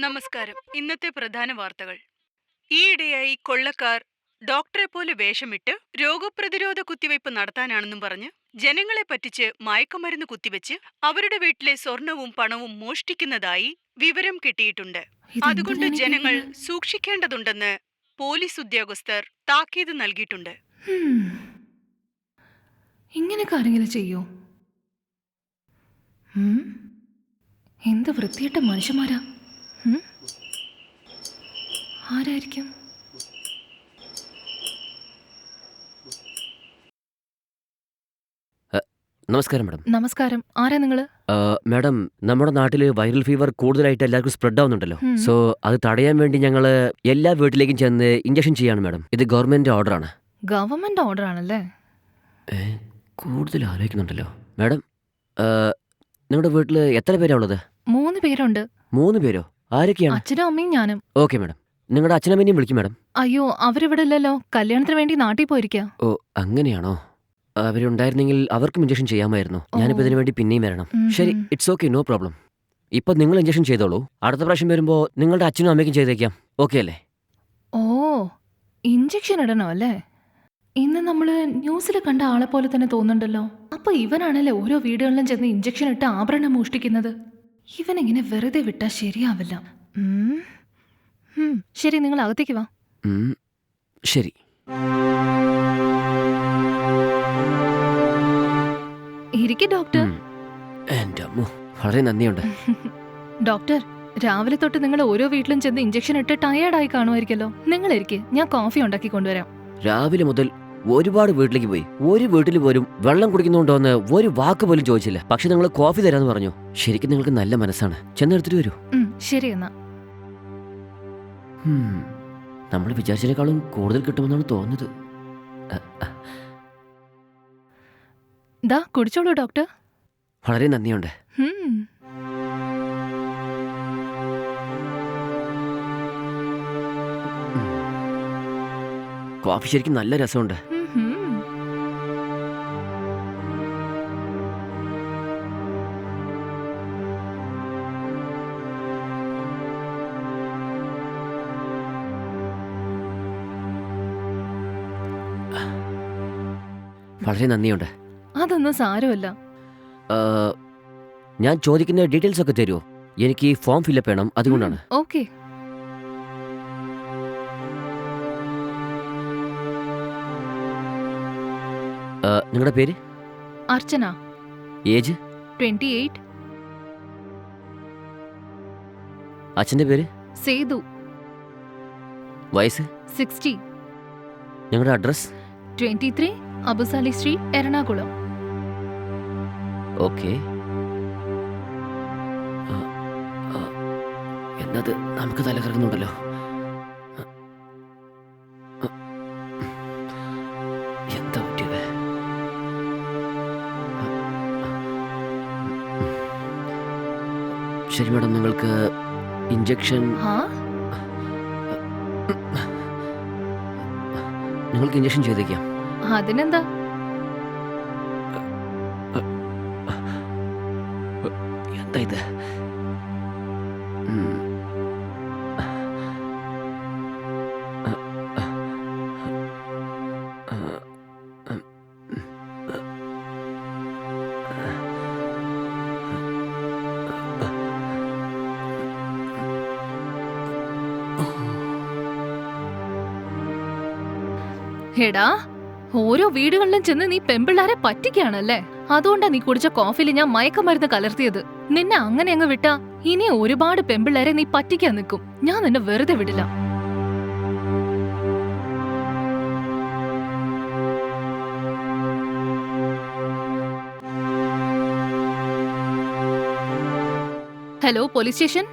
നമസ്കാരം. ഇന്നത്തെ പ്രധാന വാർത്തകൾ. ഈയിടെയായി കൊള്ളക്കാർ ഡോക്ടറെ പോലെ വേഷമിട്ട് രോഗപ്രതിരോധ കുത്തിവയ്പ് നടത്താനാണെന്നും പറഞ്ഞ് ജനങ്ങളെ പറ്റിച്ച് മയക്കുമരുന്ന് കുത്തിവെച്ച് അവരുടെ വീട്ടിലെ സ്വർണവും പണവും മോഷ്ടിക്കുന്നതായി വിവരം കിട്ടിയിട്ടുണ്ട്. അതുകൊണ്ട് ജനങ്ങൾ സൂക്ഷിക്കേണ്ടതുണ്ടെന്ന് പോലീസ് ഉദ്യോഗസ്ഥർ താക്കീത് നൽകിയിട്ടുണ്ട്. ഇങ്ങനെയൊക്കെ ആരെങ്കിലും ചെയ്യോ? എന്ത് വൃത്തിയിട്ട മനുഷ്യന്മാരാ? ആരായിരിക്കും? നമസ്കാരം മാഡം. നമസ്കാരം. ആരാ നിങ്ങൾ? മാഡം നമ്മുടെ നാട്ടിൽ വൈറൽ ഫീവർ കൂടുതലായിട്ട് എല്ലാവർക്കും സ്പ്രെഡ് ആവുന്നുണ്ടല്ലോ. സോ അത് തടയാൻ വേണ്ടി ഞങ്ങൾ എല്ലാ വീട്ടിലേക്കും ചെന്ന് ഇഞ്ചക്ഷൻ ചെയ്യാണ് മാഡം. ഇത് ഗവൺമെന്റ് ഓർഡറാണ്. ഗവൺമെന്റ് ഓർഡർ ആണല്ലേ കൂടുതൽ ആലോചിക്കുന്നുണ്ടല്ലോ. മാഡം നിങ്ങളുടെ വീട്ടിൽ എത്ര പേരാ ഉള്ളത്? മൂന്ന് പേരുണ്ട്. മൂന്ന് പേരോ? ആരൊക്കെയാണ്? അച്ഛനും അമ്മയും ഞാനും. Okay madam. നിങ്ങളുടെ അച്ഛനമ്മേനെയും വിളിക്കും മാഡം. അയ്യോ അവരിവിടെ ഇല്ലല്ലോ കല്യാണത്തിന് വേണ്ടി നാട്ടിൽ പോയിരിക്കാ. ഓ അങ്ങനെയാണോ? അവരുണ്ടായിരുന്നെങ്കിൽ അവർക്കും ഇഞ്ചക്ഷൻ ചെയ്യാമായിരുന്നു. ഞാനിപ്പോൾ. ഇതിനു വേണ്ടി പിന്നെയും വരണം. ശരി. ഇറ്റ്സ് ഓക്കെ നോ പ്രോബ്ലം ഇപ്പൊ നിങ്ങൾ ഇഞ്ചക്ഷൻ ചെയ്തോളൂ. അടുത്ത പ്രാവശ്യം വരുമ്പോൾ നിങ്ങളുടെ അച്ഛനും അമ്മയ്ക്കും ചെയ്തേക്കാം. ഓക്കെ അല്ലേ? ഓ ഇഞ്ചക്ഷൻ ഇടണോ അല്ലേ? ഇന്ന് നമ്മൾ ന്യൂസിൽ കണ്ട ആളെ പോലെ തന്നെ തോന്നുന്നുണ്ടല്ലോ. അപ്പൊ ഇവനാണല്ലേ ഓരോ വീടുകളിലും ചെന്ന് ഇഞ്ചക്ഷൻ ഇട്ട് ആഭരണം മോഷ്ടിക്കുന്നത്? ഇവനെങ്ങനെ വെറുതെ വിട്ടാൽ ശരിയാവില്ല. ശരി നിങ്ങൾ അകത്തേക്ക് വാ. ശരി. ഇരിക്കെ ഡോക്ടർ. വളരെ നന്ദിയുണ്ട്. ഡോക്ടർ രാവിലെ തൊട്ട് നിങ്ങൾ ഓരോ വീട്ടിലും ചെന്ന് ഇഞ്ചക്ഷൻ ഇട്ട് ടയേർഡായി കാണുമായിരിക്കല്ലോ. നിങ്ങൾ ഇരിക്കെ ഞാൻ കോഫി ഉണ്ടാക്കി കൊണ്ടുവരാം. രാവിലെ മുതൽ ഒരുപാട് വീട്ടിലേക്ക് പോയി. ഒരു വീട്ടിൽ പോലും വെള്ളം കുടിക്കുന്നുണ്ടോ എന്ന് ഒരു വാക്ക് പോലും ചോദിച്ചില്ല. പക്ഷെ നിങ്ങൾ കോഫി തരാന്ന് പറഞ്ഞു. ശരിക്കും നിങ്ങൾക്ക് നല്ല മനസ്സാണ്. ചെന്നെടുത്തിട്ട് വരൂ. ശരി എന്നാ. നമ്മൾ വിചാരിച്ചതിനേക്കാളും കൂടുതൽ കിട്ടുമെന്നാണ് തോന്നുന്നത്. ദാ കുടിച്ചോളൂ ഡോക്ടർ. വളരെ നന്ദിയുണ്ട്. കോഫി ശരിക്കും നല്ല രസമുണ്ട്. വളരെ നന്ദിയുണ്ട്. അതൊന്നും സാരമല്ല. ഞാൻ ചോദിക്കുന്ന ഡീറ്റെയിൽസ് ഒക്കെ തരുമോ എനിക്ക് ഈ ഫോം ഫില്ലപ്പ് ചെയ്യണം അതുകൊണ്ടാണ്. ഓക്കെ. നിങ്ങളുടെ പേര്? അർച്ചന. ഏജ്? Twenty eight. അച്ഛന്റെ പേര്? സേതു. വയസ്സ്? സിക്സ്റ്റി. ഞങ്ങളുടെ address twenty three Abusali street Ernakulam. Okay. എന്നത് നമുക്ക് തല കറങ്ങുന്നുണ്ടല്ലോ. ആ, ആ, എന്താ പറ്റിയത്? ശരി മാഡം നിങ്ങൾക്ക് ഇഞ്ചക്ഷൻ നിങ്ങൾക്ക് ഇഞ്ചക്ഷൻ ചെയ്തേക്കാം. അതിനെന്താ എന്താ ഇത് ഉം. എടാ ഓരോ വീടുകളിലും ചെന്ന് നീ പെമ്പിള്ളാരെ പറ്റിക്കാണല്ലേ അതുകൊണ്ടാ നീ കുടിച്ച കോഫിയിൽ ഞാൻ മയക്കമരുന്ന് കലർത്തിയത്. നിന്നെ അങ്ങനെ അങ്ങ് വിട്ടാ ഇനി ഒരുപാട് പെമ്പിള്ളാരെ നീ പറ്റിക്കാൻ നിൽക്കും. ഞാൻ നിന്നെ വെറുതെ വിടില്ല. Hello police station?